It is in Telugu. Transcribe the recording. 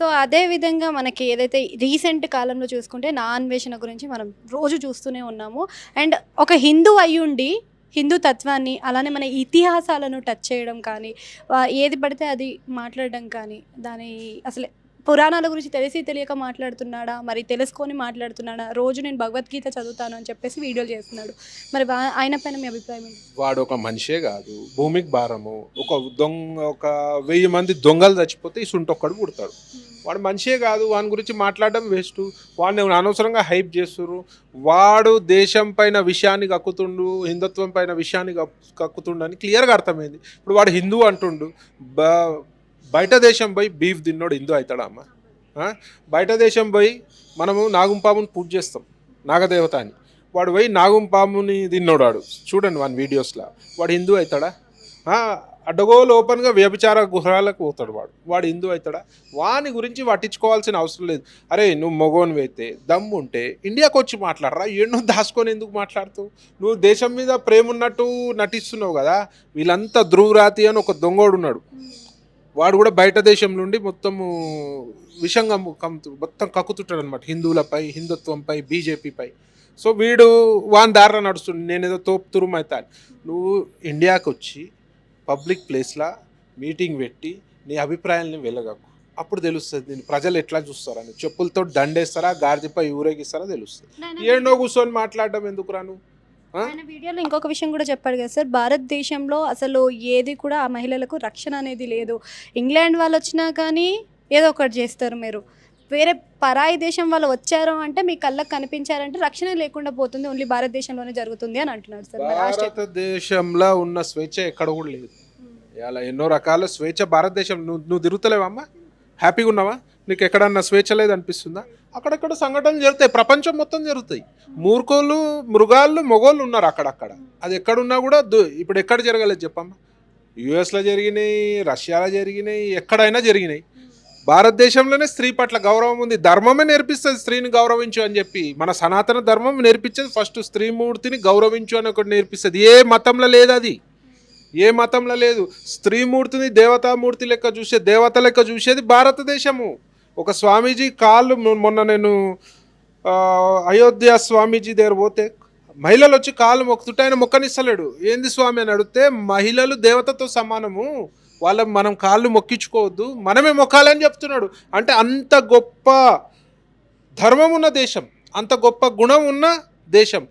సో అదే విధంగా మనకి ఏదైతే రీసెంట్ కాలంలో చూసుకుంటే నా అన్వేషణ గురించి మనం రోజు చూస్తూనే ఉన్నాము. అండ్ ఒక హిందూ అయ్యుండి హిందూ తత్వాన్ని అలానే మన ఇతిహాసాలను టచ్ చేయడం కానీ ఏది పడితే అది మాట్లాడడం కానీ దాని అసలు పురాణాల గురించి తెలిసి తెలియక మాట్లాడుతున్నాడా? మరి తెలుసుకొని మాట్లాడుతున్నాడా? రోజు నేను భగవద్గీత చదువుతాను అని చెప్పేసి వీడియోలు చేస్తున్నాడు. మరి ఆయన పైన మీ అభిప్రాయం ఏంటి? వాడు ఒక మనిషే కాదు. భూమికి భారము. ఒక దొంగ ఒక వెయ్యి మంది దొంగలు చచ్చిపోతే ఇసుంటొక్కడు పుడతాడు. వాడు మనిషే కాదు. వాని గురించి మాట్లాడడం వేస్ట్. వాడిని అనవసరంగా హైప్ చేస్తున్నారు వాడు దేశం పైన విషయాన్ని కక్కుతుండు హిందుత్వం పైన విషయాన్ని కక్- కక్కుతుండు అని క్లియర్గా అర్థమైంది. ఇప్పుడు వాడు హిందూ అంటుండు. బ బయట దేశం పోయి బీఫ్ తిన్నోడు హిందూ అవుతాడా అమ్మ? బయట దేశం పోయి మనము నాగుంపాముని పూజ చేస్తాం నాగదేవత అని. వాడు పోయి నాగుంపాముని తిన్నోడు వాడు. చూడండి వాని వీడియోస్లో. వాడు హిందూ అవుతాడా? అడ్డగోలు ఓపెన్గా వ్యభిచార గుహాలకు పోతాడు వాడు. వాడు హిందూ అవుతాడా? వాని గురించి పట్టించుకోవాల్సిన అవసరం లేదు. అరే నువ్వు మగోనివి అయితే దమ్ము ఉంటే ఇండియాకి వచ్చి మాట్లాడరా? ఎన్నో దాచుకొని ఎందుకు మాట్లాడుతావు నువ్వు దేశం మీద ప్రేమ ఉన్నట్టు నటిస్తున్నావు కదా? వీళ్ళంతా ధ్రువరాతి అని ఒక దొంగోడు ఉన్నాడు. వాడు కూడా బయట దేశం నుండి మొత్తము విషంగా కమ్ముతూ మొత్తం కక్కుతుంటాడు అనమాట హిందువులపై హిందుత్వంపై బీజేపీపై. సో వీడు వాని దారిలో నడుస్తుంది నేను ఏదో తోపు తురుమైతా అని. నువ్వు ఇండియాకి వచ్చి పబ్లిక్ ప్లేస్లో మీటింగ్ పెట్టి నీ అభిప్రాయాలని వెళ్ళగకు అప్పుడు తెలుస్తుంది నేను ప్రజలు ఎట్లా చూస్తారని చెప్పులతో దండేస్తారా? గాడిపై ఊరేగిస్తారా? తెలుస్తుంది. ఏడో కూర్చొని మాట్లాడడం ఎందుకు రాను ఆయన వీడియోలో ఇంకొక విషయం కూడా చెప్పాడు కదా సార్. భారతదేశంలో అసలు ఏది కూడా ఆ మహిళలకు రక్షణ అనేది లేదు. ఇంగ్లాండ్ వాళ్ళు వచ్చినా కానీ ఏదో ఒకటి చేస్తారు మీరు. వేరే పరాయి దేశం వాళ్ళు వచ్చారు అంటే మీ కళ్ళకు కనిపించారంటే రక్షణ లేకుండా పోతుంది. ఓన్లీ భారతదేశంలోనే జరుగుతుంది అని అంటున్నాడు సార్. భారతదేశంలో ఉన్న స్వేచ్ఛ ఎక్కడ కూడా లేదు. ఇలా ఎన్నో రకాల స్వేచ్ఛ భారతదేశం నువ్వు నువ్వు తిరుగుతలేవమ్మా హ్యాపీగా ఉన్నావా? నీకు ఎక్కడన్నా స్వేచ్ఛ లేదనిపిస్తుందా? అక్కడక్కడ సంఘటనలు జరుగుతాయి ప్రపంచం మొత్తం జరుగుతాయి. మూర్ఖోళ్ళు మృగాళ్ళు మొగోళ్ళు ఉన్నారు అక్కడక్కడ. అది ఎక్కడున్నా కూడా దు- ఇప్పుడు ఎక్కడ జరగలేదు చెప్పమ్మా? యుఎస్లో జరిగినాయి రష్యాలో జరిగినాయి ఎక్కడైనా జరిగినాయి. భారతదేశంలోనే స్త్రీ పట్ల గౌరవం ఉంది. ధర్మమే నేర్పిస్తుంది స్త్రీని గౌరవించు అని చెప్పి. మన సనాతన ధర్మం నేర్పించేది ఫస్ట్ స్త్రీమూర్తిని గౌరవించు అని ఒకటి నేర్పిస్తుంది. ఏ మతంలో లేదు అది. ఏ మతంలో లేదు. స్త్రీమూర్తిని దేవతామూర్తి లెక్క చూసే దేవత లెక్క చూసేది భారతదేశము. ఒక స్వామీజీ కాళ్ళు మొన్న నేను అయోధ్య స్వామీజీ దగ్గర పోతే మహిళలు వచ్చి కాళ్ళు మొక్కుతుంటే ఆయన మొక్కనిస్తలేడు. ఏంది స్వామి అని అడిగితే మహిళలు దేవతతో సమానము. వాళ్ళ మనం కాళ్ళు మొక్కించుకోవద్దు. మనమే మొక్కాలని చెప్తున్నాడు. అంటే అంత గొప్ప ధర్మం ఉన్న దేశం అంత గొప్ప గుణం ఉన్న దేశం.